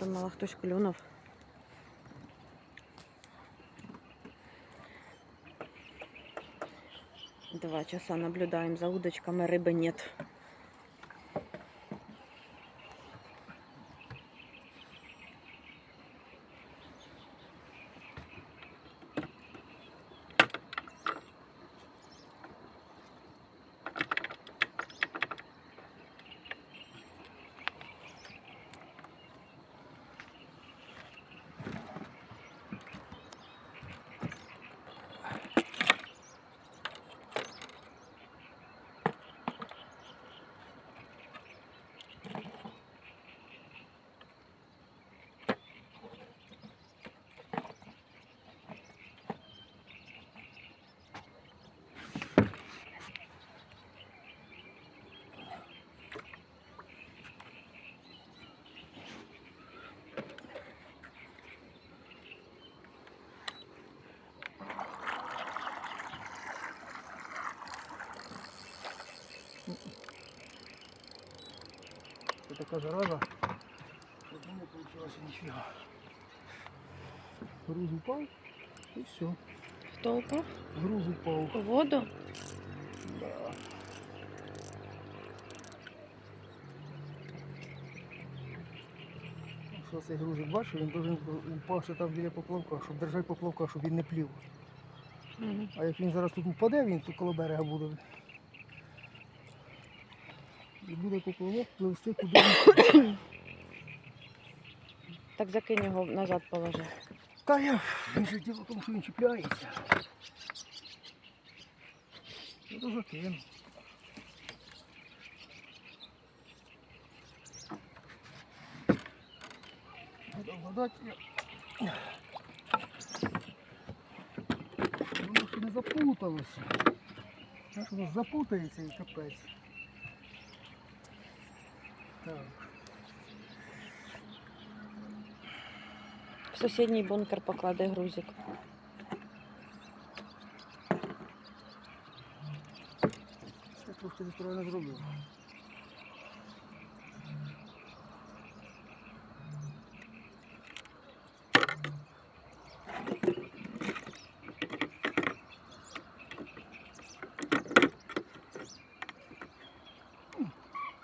Думала, хтось клюнув. Два часа наблюдаем за удочками, рыбы нет. Така зараза. Не вийшло ніфіга. Груз упав і все. Хто упав? Груз упав. У воду? Да. Що цей грузик бачив, він должен упасти там біля поплавка, щоб держати поплавка, щоб він не плів. Мгм. А як він зараз тут упаде, він тут коло берега буде. І буде поплавок пливсти куди. Так закинь його назад положи. Та я він же діло в тому, що він чіпляється. Ну, то закину. Треба вгадати. Воно ще не запуталося. Воно запутається і капець. В сусідній бункер поклади грузик. Я трошки неправильно зробив.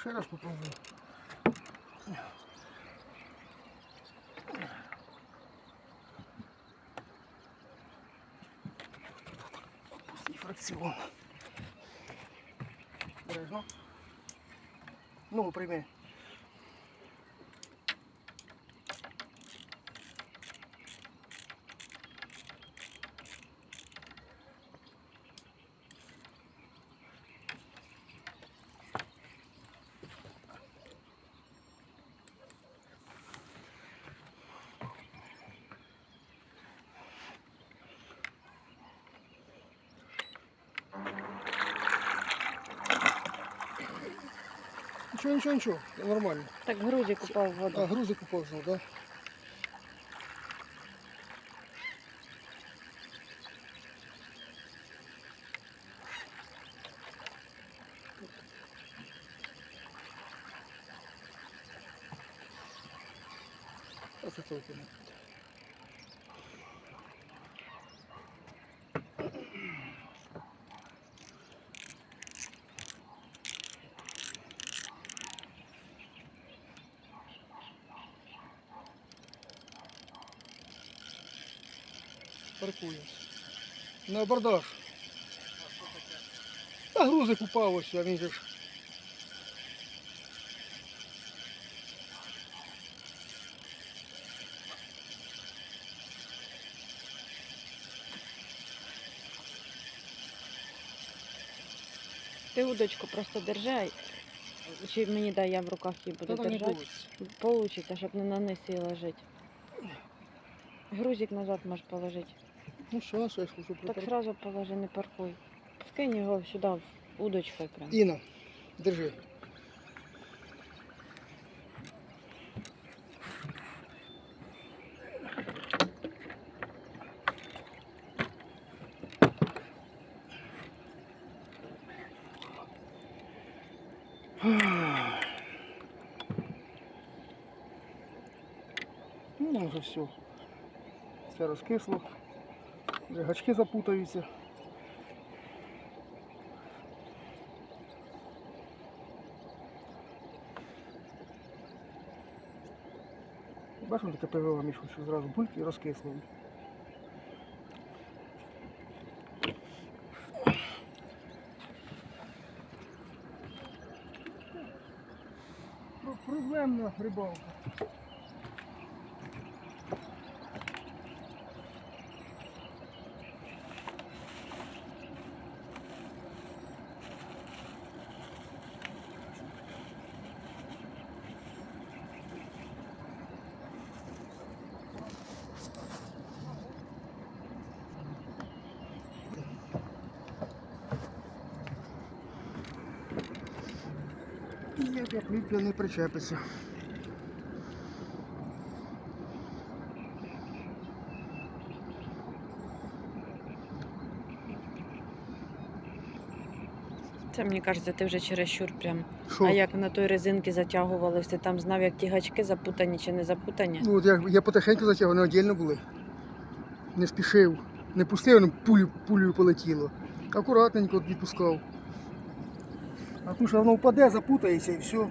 Ще раз попробую. Фракціон. Бережно. Ногу прийми. Нічого, нічого, нічого, нормально. Так грузик упав в А, воду. грузик упав знов, да? А це толку Паркує. На абордаж. Та грузик упав ось, а він же ж. Ти удочку просто держай. Чи мені дай, я в руках її буду Та там не держати. було. Получится, щоб не на низ її ложити. Грузик назад можеш положити. Ну що, що я хочу Так сразу положи, не паркуй. Скинь його сюди, в удочкою прям. Інна, держи. Ну, вже все. Все розкисло. Вже гачки запутаються. Бачимо таке пиво мішку, що зразу бульки і розкисло. Про- Проблемна рибалка. Ніяка плівка не причепиться. Це мені кажеться, ти вже чересчур прям. Що? А як на той резинки затягувались, ти там знав, як ті гачки запутані чи не запутані? Ну, от я, я потихеньку затягав, вони віддільно були. Не спішив. Не пустив, воно пулю, пулею полетіло. Акуратненько відпускав. А то що воно впаде, запутається і все.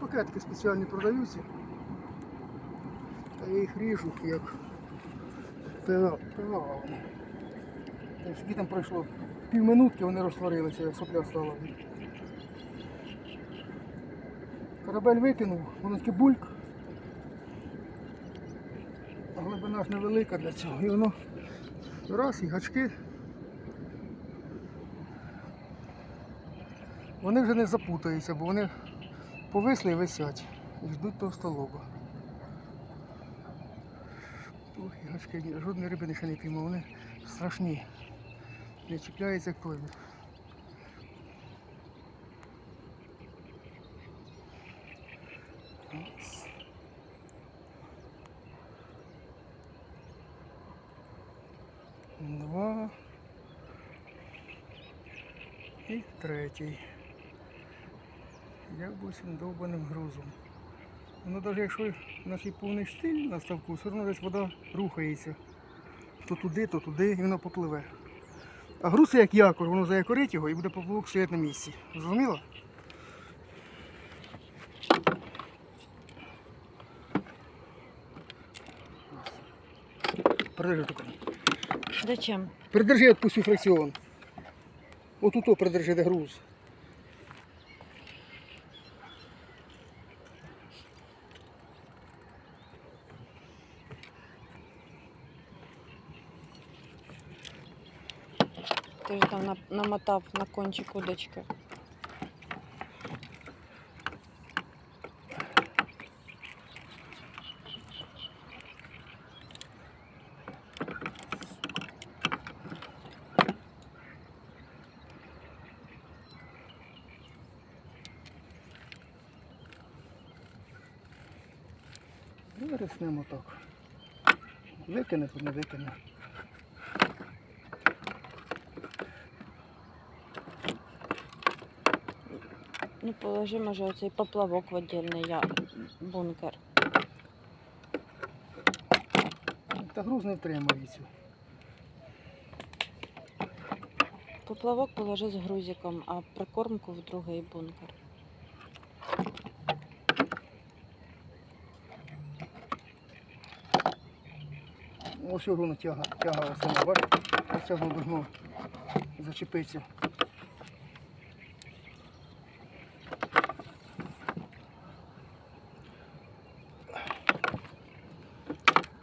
Пакетки спеціальні продаються. Та я їх ріжу як. Тобто, Скільки там пройшло? Півминутки вони розтворилися, як сопля стала. Корабель викинув, воно таке бульк. Глибина ж невелика для цього. І воно раз і гачки. Вони вже не запутаються, бо вони повисли і висять. І ждуть товстолоба. Ой, гачки, ні, жодної рибини ще не піймав, вони страшні. Не чіпляється як той. Два. І третій. Як би цим довбаним грузом. Воно навіть якщо наче повний штиль на ставку, все одно десь вода рухається. То туди, то туди, і воно попливе. А груз як якор, воно заякорить його і буде поплавок стояти на місці. Зрозуміло? Придержи тільки. Зачем? Придержи, я відпустю фрикціон. От ото придержи, де груз. Ти ж там на- намотав на кончик удочки. Вириснемо так. Викине тут не викине. Ну, положи, може, оцей поплавок в віддільний я... бункер. Та груз не втримається. Поплавок положи з грузиком, а прикормку в другий бункер. Ось його тяга, тяга сама, бачите? Ось це воно должно зачепитися.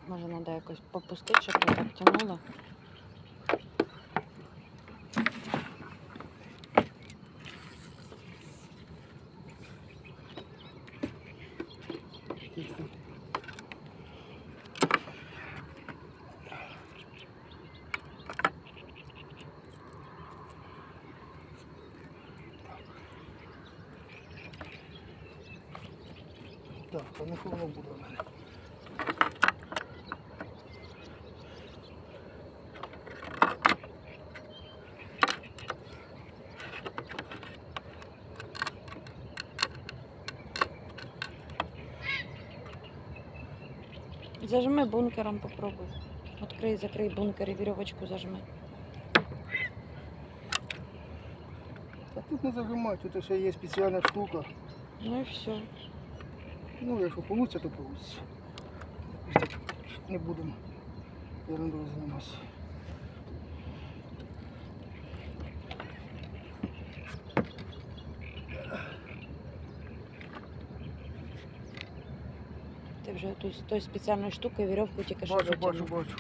Може, треба якось попустити, щоб не так тягнуло. Так, а не холодно буде в мене. Зажми бункером, попробуй. Открий, закрий бункер і веревочку зажми. А тут не зажимай, тут ще є спеціальна штука. Ну і все. Ну, якщо вийде, то вийде. Не будемо ерундою займатися. Ти вже тут, той спеціальною штукою вірьовку тільки що Бачу, бачу, бачу.